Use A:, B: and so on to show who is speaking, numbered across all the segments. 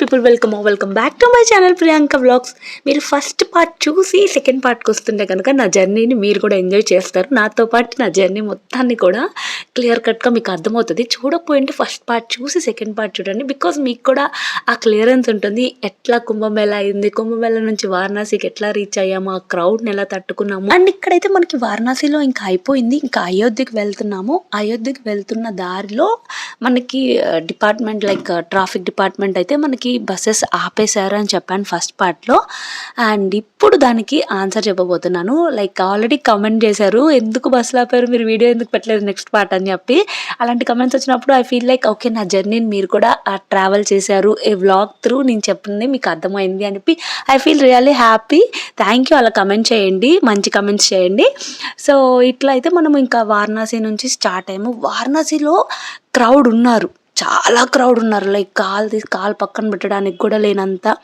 A: People welcome welcome back to my channel Priyanka vlogs మీరు first part చూసి second పార్ట్కి వస్తుంటే కనుక నా జర్నీని మీరు కూడా ఎంజాయ్ చేస్తారు. నాతో పాటు నా జర్నీ మొత్తాన్ని కూడా క్లియర్ కట్గా మీకు అర్థమవుతుంది. చూడకపోయింటే ఫస్ట్ పార్ట్ చూసి సెకండ్ పార్ట్ చూడండి. బికాజ్ మీకు కూడా ఆ క్లియరెన్స్ ఉంటుంది. ఎట్లా కుంభమేళ అయింది? కుంభమేళ నుంచి వారణాసికి ఎట్లా రీచ్ అయ్యాము? ఆ క్రౌడ్ని ఎలా తట్టుకున్నాము? అండ్ ఇక్కడైతే మనకి వారణాసిలో ఇంకా అయిపోయింది. ఇంకా అయోధ్యకి వెళ్తున్నాము. అయోధ్యకి వెళ్తున్న దారిలో మనకి డిపార్ట్మెంట్ లైక్ ట్రాఫిక్ డిపార్ట్మెంట్ అయితే మనకి బస్సెస్ ఆపేశారు అని చెప్పాను ఫస్ట్ పార్ట్లో అండ్ ఇప్పుడు దానికి ఆన్సర్ చెప్పబోతున్నాను. లైక్ ఆల్రెడీ కమెంట్ చేశారు. ఎందుకు బస్సులు ఆపారు? మీరు వీడియో ఎందుకు పెట్టలేదు? నెక్స్ట్ పార్ట్ అని చెప్పి. అలాంటి కమెంట్స్ వచ్చినప్పుడు ఐ ఫీల్ లైక్ ఓకే నా జర్నీని మీరు కూడా ట్రావెల్ చేశారు. ఏ వ్లాగ్ త్రూ నేను చెప్పింది మీకు అర్థమైంది అని చెప్పి I feel really happy thank you అలా కమెంట్ చేయండి. మంచి కమెంట్స్ చేయండి. సో ఇట్లా అయితే మనం ఇంకా వారణాసి నుంచి స్టార్ట్ అయ్యాము. వారణాసిలో క్రౌడ్ ఉన్నారు. చాలా క్రౌడ్ ఉన్నారు. లైక్ కాలు తీసి కాలు పక్కన పెట్టడానికి కూడా లేనంత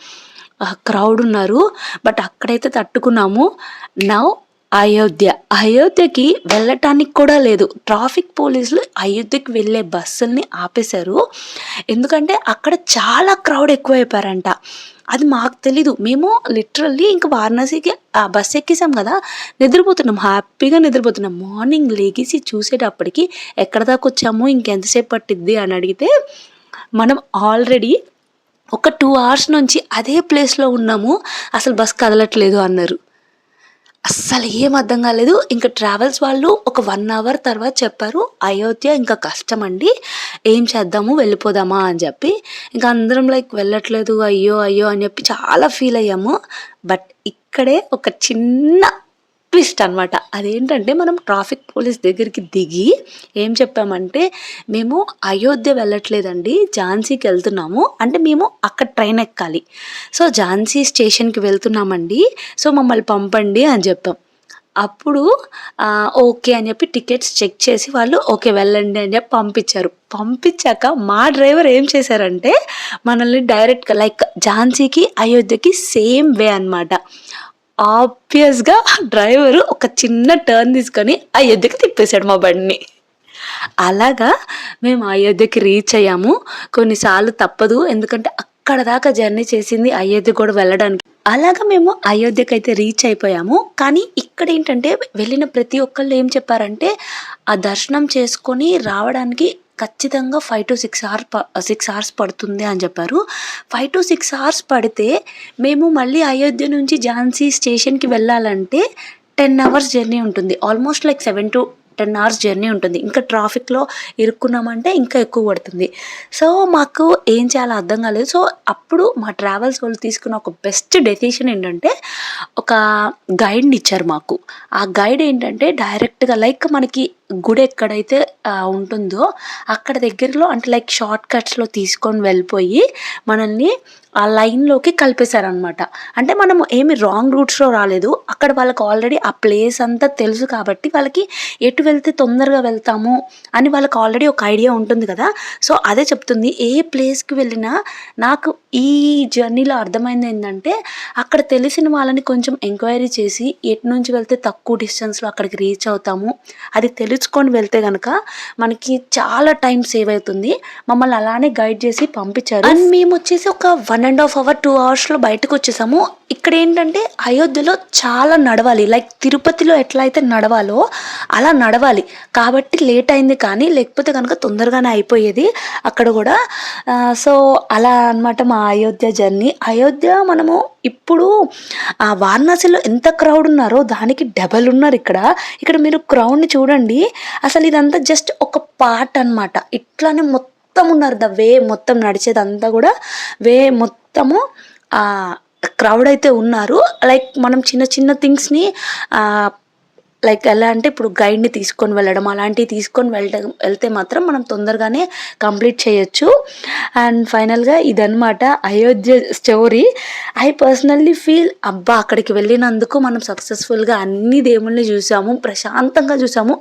A: క్రౌడ్ ఉన్నారు. బట్ అక్కడైతే తట్టుకున్నాము. నౌ అయోధ్య. అయోధ్యకి వెళ్ళటానికి కూడా లేదు. ట్రాఫిక్ పోలీసులు అయోధ్యకి వెళ్ళే బస్సుల్ని ఆపేశారు. ఎందుకంటే అక్కడ చాలా క్రౌడ్ ఎక్కువైపోయారంట. అది మాకు తెలీదు. మేము లిటరల్లీ ఇంకా వారణాసికి ఆ బస్ ఎక్కేసాం కదా. నిద్రపోతున్నాం. హ్యాపీగా నిద్రపోతున్నాం. మార్నింగ్ లేగేసి చూసేటప్పటికి ఎక్కడ దాకా వచ్చాము? ఇంకెంతసేపు పట్టిద్ది? అని అడిగితే మనం ఆల్రెడీ ఒక టూ అవర్స్ నుంచి అదే ప్లేస్లో ఉన్నాము. అసలు బస్ కదలట్లేదు అన్నారు. అస్సలు ఏం అర్థం కాలేదు. ఇంకా ట్రావెల్స్ వాళ్ళు ఒక వన్ అవర్ తర్వాత చెప్పారు అయోధ్య ఇంకా కష్టం అండి. ఏం చేద్దాము? వెళ్ళిపోదామా? అని చెప్పి. ఇంకా అందరం లైక్ వెళ్ళట్లేదు అయ్యో అయ్యో అని చెప్పి చాలా ఫీల్ అయ్యాము. బట్ ఇక్కడే ఒక చిన్న ట్విస్ట్ అనమాట అదేంటంటే మనం ట్రాఫిక్ పోలీస్ దగ్గరికి దిగి ఏం చెప్పామంటే మేము అయోధ్య వెళ్ళట్లేదండి ఝాన్సీకి వెళ్తున్నాము అంటే మేము అక్కడ ట్రైన్ ఎక్కాలి. సో ఝాన్సీ స్టేషన్కి వెళ్తున్నామండి సో మమ్మల్ని పంపండి అని చెప్పాం. అప్పుడు ఓకే అని చెప్పి టికెట్స్ చెక్ చేసి వాళ్ళు ఓకే వెళ్ళండి అని చెప్పి పంపించారు. పంపించాక మా డ్రైవర్ ఏం చేశారంటే మనల్ని డైరెక్ట్గా లైక్ ఝాన్సీకి అయోధ్యకి సేమ్ వే అనమాట ఆబ్వియస్గా డ్రైవరు ఒక చిన్న టర్న్ తీసుకొని అయోధ్యకి తిప్పేశాడు మా బండిని. అలాగా మేము అయోధ్యకి రీచ్ అయ్యాము. కొన్నిసార్లు తప్పదు ఎందుకంటే అక్కడ దాకా జర్నీ చేసింది అయోధ్య కూడా వెళ్ళడానికి. అలాగా మేము అయోధ్యకి అయితే రీచ్ అయిపోయాము. కానీ ఇక్కడ ఏంటంటే వెళ్ళిన ప్రతి ఒక్కళ్ళు ఏం చెప్పారంటే ఆ దర్శనం చేసుకొని రావడానికి ఖచ్చితంగా five to six hours six hours పడుతుంది అని చెప్పారు. ఫైవ్ టు సిక్స్ అవర్స్ పడితే మేము మళ్ళీ అయోధ్య నుంచి ఝాన్సీ స్టేషన్కి వెళ్ళాలంటే టెన్ అవర్స్ జర్నీ ఉంటుంది. Almost like seven to ten hours journey ఉంటుంది. ఇంకా ట్రాఫిక్లో ఇరుక్కున్నామంటే ఇంకా ఎక్కువ పడుతుంది. సో మాకు ఏం చేయాలో అర్థం కాలేదు. సో అప్పుడు మా ట్రావెల్స్ వాళ్ళు తీసుకున్న ఒక బెస్ట్ డెసిషన్ ఏంటంటే ఒక గైడ్ని ఇచ్చారు మాకు. ఆ గైడ్ ఏంటంటే డైరెక్ట్గా లైక్ మనకి గుడి ఎక్కడైతే ఉంటుందో అక్కడ దగ్గరలో అంటే లైక్ షార్ట్ కట్స్లో తీసుకొని వెళ్ళిపోయి మనల్ని ఆ లైన్లోకి కలిపేశారనమాట అంటే మనం ఏమి రాంగ్ రూట్స్లో రాలేదు. అక్కడ వాళ్ళకి ఆల్రెడీ ఆ ప్లేస్ అంతా తెలుసు కాబట్టి వాళ్ళకి ఎటు వెళ్తే తొందరగా వెళ్తాము అని వాళ్ళకి ఆల్రెడీ ఒక ఐడియా ఉంటుంది కదా. సో అదే చెప్తుంది. ఏ ప్లేస్కి వెళ్ళినా నాకు ఈ జర్నీలో అర్థమైంది ఏంటంటే అక్కడ తెలిసిన వాళ్ళని కొంచెం ఎంక్వైరీ చేసి ఎటు నుంచి వెళ్తే తక్కువ డిస్టెన్స్లో అక్కడికి రీచ్ అవుతాము అది తెలుసుకొని వెళ్తే కనుక మనకి చాలా టైం సేవ్ అవుతుంది. మమ్మల్ని అలానే గైడ్ చేసి పంపించారు. అండ్ మేము వచ్చేసి ఒక one and half hour two అవర్స్లో బయటకు వచ్చేసాము. ఇక్కడ ఏంటంటే అయోధ్యలో చాలా నడవాలి. లైక్ తిరుపతిలో ఎట్లా అయితే నడవాలో అలా నడవాలి. కాబట్టి లేట్ అయింది కానీ లేకపోతే కనుక తొందరగానే అయిపోయేది అక్కడ కూడా. సో అలా అనమాట మా అయోధ్య జర్నీ. అయోధ్య మనము ఇప్పుడు ఆ వారణాసిలో ఎంత క్రౌడ్ ఉన్నారో దానికి డబల్ ఉన్నారు ఇక్కడ. ఇక్కడ మీరు క్రౌడ్ని చూడండి. అసలు ఇదంతా జస్ట్ ఒక పార్ట్ అనమాట ఇట్లానే మొత్తం ఉన్నారు ద వే మొత్తం నడిచేదంతా కూడా. వే మొత్తము క్రౌడ్ అయితే ఉన్నారు. లైక్ మనం చిన్న చిన్న థింగ్స్ని లైక్ ఎలా అంటే ఇప్పుడు గైడ్ని తీసుకొని వెళ్ళడం అలాంటివి తీసుకొని వెళ్ళడం వెళ్తే మాత్రం మనం తొందరగానే కంప్లీట్ చేయొచ్చు. అండ్ ఫైనల్గా ఇదనమాట Ayodhya story I personally feel అబ్బా అక్కడికి వెళ్ళినందుకు మనం సక్సెస్ఫుల్గా అన్ని దేవుళ్ళని చూసాము ప్రశాంతంగా చూసాము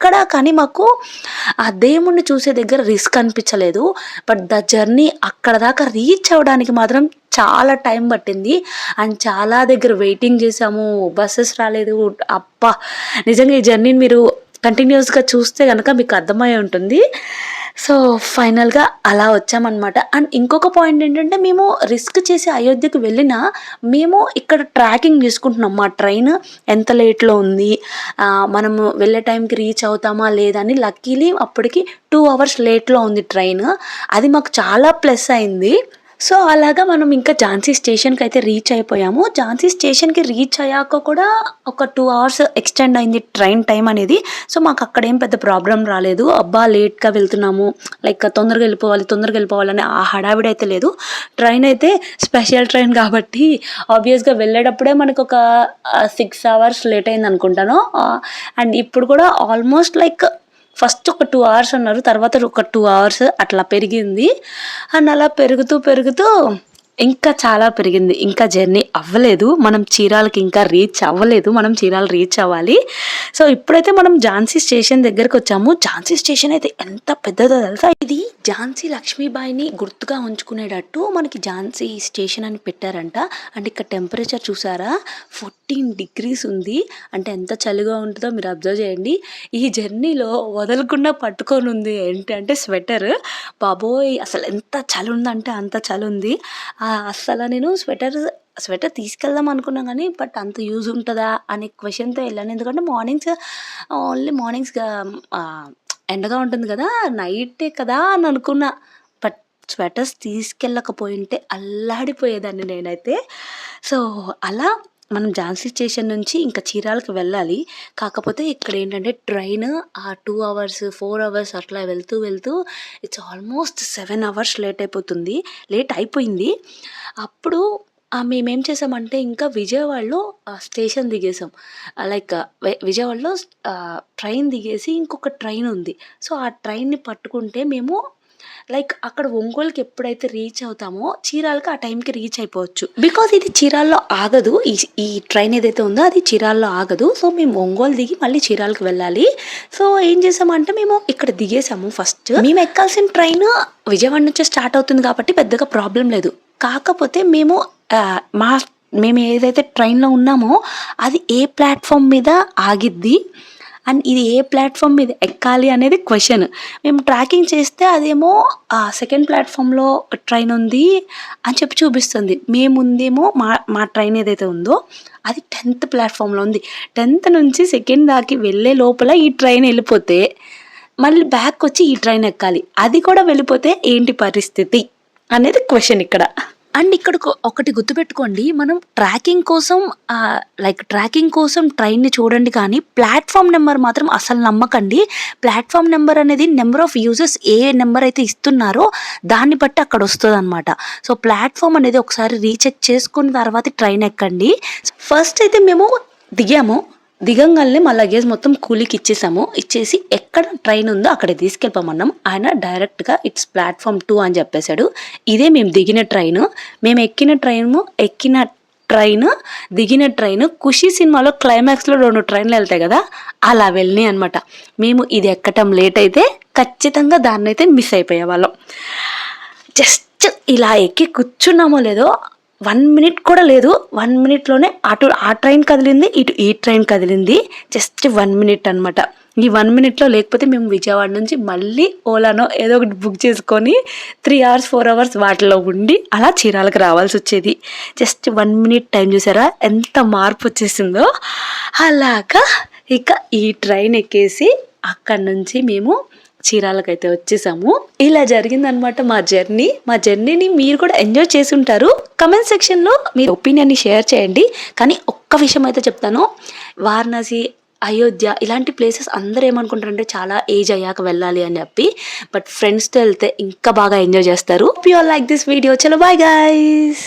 A: ఎక్కడా కానీ మాకు ఆ దేవుణ్ణి చూసే దగ్గర రిస్క్ అనిపించలేదు. బట్ ద జర్నీ అక్కడ దాకా రీచ్ అవ్వడానికి మాత్రం చాలా టైం పట్టింది. అండ్ చాలా దగ్గర వెయిటింగ్ చేసాము బస్సెస్ రాలేదు. అప్ప నిజంగా ఈ జర్నీని మీరు కంటిన్యూస్గా చూస్తే కనుక మీకు అర్థమై ఉంటుంది. సో ఫైనల్‌గా అలా వచ్చామనమాట. అండ్ ఇంకొక పాయింట్ ఏంటంటే మేము రిస్క్ చేసి అయోధ్యకి వెళ్ళినా మేము ఇక్కడ ట్రాకింగ్ చేసుకుంటున్నాం. మా ట్రైన్ ఎంత లేట్‌లో ఉంది. మనము వెళ్ళే టైంకి రీచ్ అవుతామా లేదని లక్కీలీ అప్పటికి టూ అవర్స్ లేట్‌లో ఉంది ట్రైన్. అది మాకు చాలా ప్లస్ అయింది. సో, అలాగా మనం ఇంకా ఝాన్సీ స్టేషన్కి అయితే రీచ్ అయిపోయాము. ఝాన్సీ స్టేషన్‌కి రీచ్ అయ్యాక కూడా ఒక టూ అవర్స్ ఎక్స్‌టెండ్ అయింది ట్రైన్ టైం అనేది. సో, మాకు అక్కడ ఏం పెద్ద ప్రాబ్లమ్ రాలేదు. అబ్బా! లేట్‌గా వెళ్తున్నాము. లైక్ తొందరగా వెళ్ళిపోవాలి, తొందరగా వెళ్ళిపోవాలని ఆ హడావిడి అయితే లేదు. ట్రైన్ అయితే స్పెషల్ ట్రైన్ కాబట్టి ఆబ్వియస్‌గా వెళ్ళేటప్పుడే మనకొక ఆహ్, 6 అవర్స్ లేట్ అయిందనుకుంటాను. అనుకుంటాను అండ్ ఇప్పుడు కూడా ఆల్మోస్ట్ లైక్ ఫస్ట్ ఒక టూ అవర్స్ అన్నారు. తర్వాత ఒక టూ అవర్స్ అట్లా పెరిగింది. అండ్ అలా పెరుగుతూ, పెరుగుతూ ఇంకా చాలా పెరిగింది. ఇంకా జర్నీ అవ్వలేదు. మనం చీరాలకి ఇంకా రీచ్ అవ్వలేదు. మనం చీరాలు రీచ్ అవ్వాలి. సో, ఇప్పుడైతే మనం ఝాన్సీ స్టేషన్ దగ్గరకొచ్చాము. ఝాన్సీ స్టేషన్ అయితే ఎంత పెద్దదో తెలుసా? ఇది ఝాన్సీ లక్ష్మీబాయిని గుర్తుగా ఉంచుకునేటట్టు మనకి ఝాన్సీ స్టేషన్ అని పెట్టారంట. అండ్ ఇక్కడ టెంపరేచర్ చూసారా? 14 డిగ్రీస్ ఉంది. అంటే ఎంత చలిగా ఉంటుందో మీరు అబ్జర్వ్ చేయండి. ఈ జర్నీలో వదలకుండా పట్టుకొని ఉంది ఏంటంటే స్వెటర్. బాబోయ్! అసలు ఎంత చలి ఉందంటే అంత చలి ఉంది. ఆ అస్సలు నేను స్వెటర్ స్వెటర్ తీసుకెళ్దాం అనుకున్నాను కానీ బట్ అంత యూజ్ ఉంటుందా అనే క్వశ్చన్తో వెళ్ళాను ఎందుకంటే మార్నింగ్స్ ఓన్లీ మార్నింగ్స్ ఎండగా ఉంటుంది కదా! నైటే కదా అని అనుకున్నా. బట్ స్వెటర్స్ తీసుకెళ్ళకపోయింటే అల్లాడిపోయేదాన్ని నేనైతే. సో, అలా మనం ఝాన్సీ స్టేషన్ నుంచి ఇంకా చీరాలకి వెళ్ళాలి. కాకపోతే ఇక్కడ ఏంటంటే ట్రైన్ ఆ టూ అవర్స్, ఫోర్ అవర్స్ అట్లా వెళ్తూ, వెళ్తూ it's almost seven hours late అయిపోతుంది. లేట్ అయిపోయింది. అప్పుడు మేమేం చేసామంటే ఇంకా విజయవాడలో స్టేషన్ దిగేసాం. లైక్ విజయవాడలో ట్రైన్ దిగేసి ఇంకొక ట్రైన్ ఉంది. సో, ఆ ట్రైన్‌ని పట్టుకుంటే మేము లైక్ అక్కడ ఒంగోలుకి ఎప్పుడైతే రీచ్ అవుతామో చీరాలకి ఆ టైంకి రీచ్ అయిపోవచ్చు. బికాజ్ ఇది చీరాల్లో ఆగదు. ఈ ఈ ట్రైన్ ఏదైతే ఉందో అది చీరాల్లో ఆగదు. సో, మేము ఒంగోలు దిగి మళ్ళీ చీరాలకు వెళ్ళాలి. సో, ఏం చేసామంటే మేము ఇక్కడ దిగేసాము ఫస్ట్. మేము ఎక్కాల్సిన ట్రైన్ విజయవాడ నుంచే స్టార్ట్ అవుతుంది కాబట్టి పెద్దగా ప్రాబ్లం లేదు. కాకపోతే మేము మా మేము ఏదైతే ట్రైన్‌లో ఉన్నామో అది ఏ ప్లాట్‌ఫార్మ్ మీద ఆగిద్ది. అండ్ ఇది ఏ ప్లాట్ఫామ్ మీద ఎక్కాలి అనేది క్వశ్చన్ మేము ట్రాకింగ్ చేస్తే అదేమో సెకండ్ ప్లాట్ఫామ్లో ట్రైన్ ఉంది అని చెప్పి చూపిస్తుంది. మేముందేమో మా మా ట్రైన్ ఏదైతే ఉందో అది టెన్త్ ప్లాట్ఫామ్లో ఉంది. 10థ్ నుంచి సెకండ్ దాకి వెళ్ళే లోపల ఈ ట్రైన్ వెళ్ళిపోతే మళ్ళీ బ్యాక్ వచ్చి ఈ ట్రైన్ ఎక్కాలి. అది కూడా వెళ్ళిపోతే ఏంటి పరిస్థితి అనేది క్వశ్చన్ ఇక్కడ. అండ్ ఇక్కడ ఒకటి గుర్తుపెట్టుకోండి. మనం ట్రాకింగ్ కోసం లైక్ ట్రాకింగ్ కోసం ట్రైన్‌ని చూడండి కానీ ప్లాట్‌ఫార్మ్ నెంబర్ మాత్రం అసలు నమ్మకండి. ప్లాట్ఫామ్ నెంబర్ అనేది నెంబర్ ఆఫ్ యూజర్స్ ఏ నెంబర్ అయితే ఇస్తున్నారో దాన్ని బట్టి అక్కడ వస్తుంది అనమాట సో, ప్లాట్ఫామ్ అనేది ఒకసారి రీచెక్ చేసుకున్న తర్వాత ట్రైన్ ఎక్కండి. ఫస్ట్ అయితే మేము దిగాము. దిగంగానే మా లగేజ్ మొత్తం కూలీకి ఇచ్చేసాము. ఇచ్చేసి ఎక్కడ ట్రైన్ ఉందో అక్కడ తీసుకెళ్ళిపోమన్నాం. ఆయన డైరెక్ట్‌గా ఇట్స్ ప్లాట్ఫామ్ టూ అని చెప్పేసాడు. ఇదే మేము దిగిన ట్రైను. మేము ఎక్కిన ట్రైను ఎక్కిన ట్రైన్, దిగిన ట్రైన్ 'ఖుషి' సినిమాలో క్లైమాక్స్‌లో రెండు ట్రైన్‌లు వెళ్తాయి కదా! అలా వెళ్ళినాయి అనమాట. మేము ఇది ఎక్కటం లేట్ అయితే ఖచ్చితంగా దాన్నైతే మిస్ అయిపోయేవాళ్ళం. జస్ట్ ఇలా ఎక్కి కూర్చున్నామో లేదో వన్ మినిట్ కూడా లేదు. వన్ మినిట్‌లోనే అటు ఆ ట్రైన్ కదిలింది. ఇటు ఈ ట్రైన్ కదిలింది. జస్ట్ వన్ మినిట్ అనమాట. ఈ వన్ మినిట్‌లో లేకపోతే మేము విజయవాడ నుంచి మళ్ళీ ఓలానో ఏదో ఒకటి బుక్ చేసుకొని త్రీ అవర్స్, ఫోర్ అవర్స్ వాటిలో ఉండి అలా చీరాలకి రావాల్సొచ్చేది. జస్ట్ వన్ మినిట్ టైం చూసారా? ఎంత మార్పు వచ్చేసిందో. అలాగా ఇక ఈ ట్రైన్ ఎక్కేసి అక్కడి నుంచి మేము చీరాలకైతే వచ్చేసాము. ఇలా జరిగిందనమాట మా జర్నీ. మా జర్నీని మీరు కూడా ఎంజాయ్ చేసి ఉంటారు కమెంట్ సెక్షన్‌లో మీ ఒపీనియన్‌ని షేర్ చేయండి. కానీ ఒక్క విషయం అయితే చెప్తాను. వారణాసి, అయోధ్య ఇలాంటి ప్లేసెస్ అందరూ ఏమనుకుంటారంటే చాలా ఏజ్ అయ్యాక వెళ్ళాలి అని చెప్పి. బట్ ఫ్రెండ్స్‌తో వెళ్తే ఇంకా బాగా ఎంజాయ్ చేస్తారు. You all like this video. చలో బాయ్ గైస్.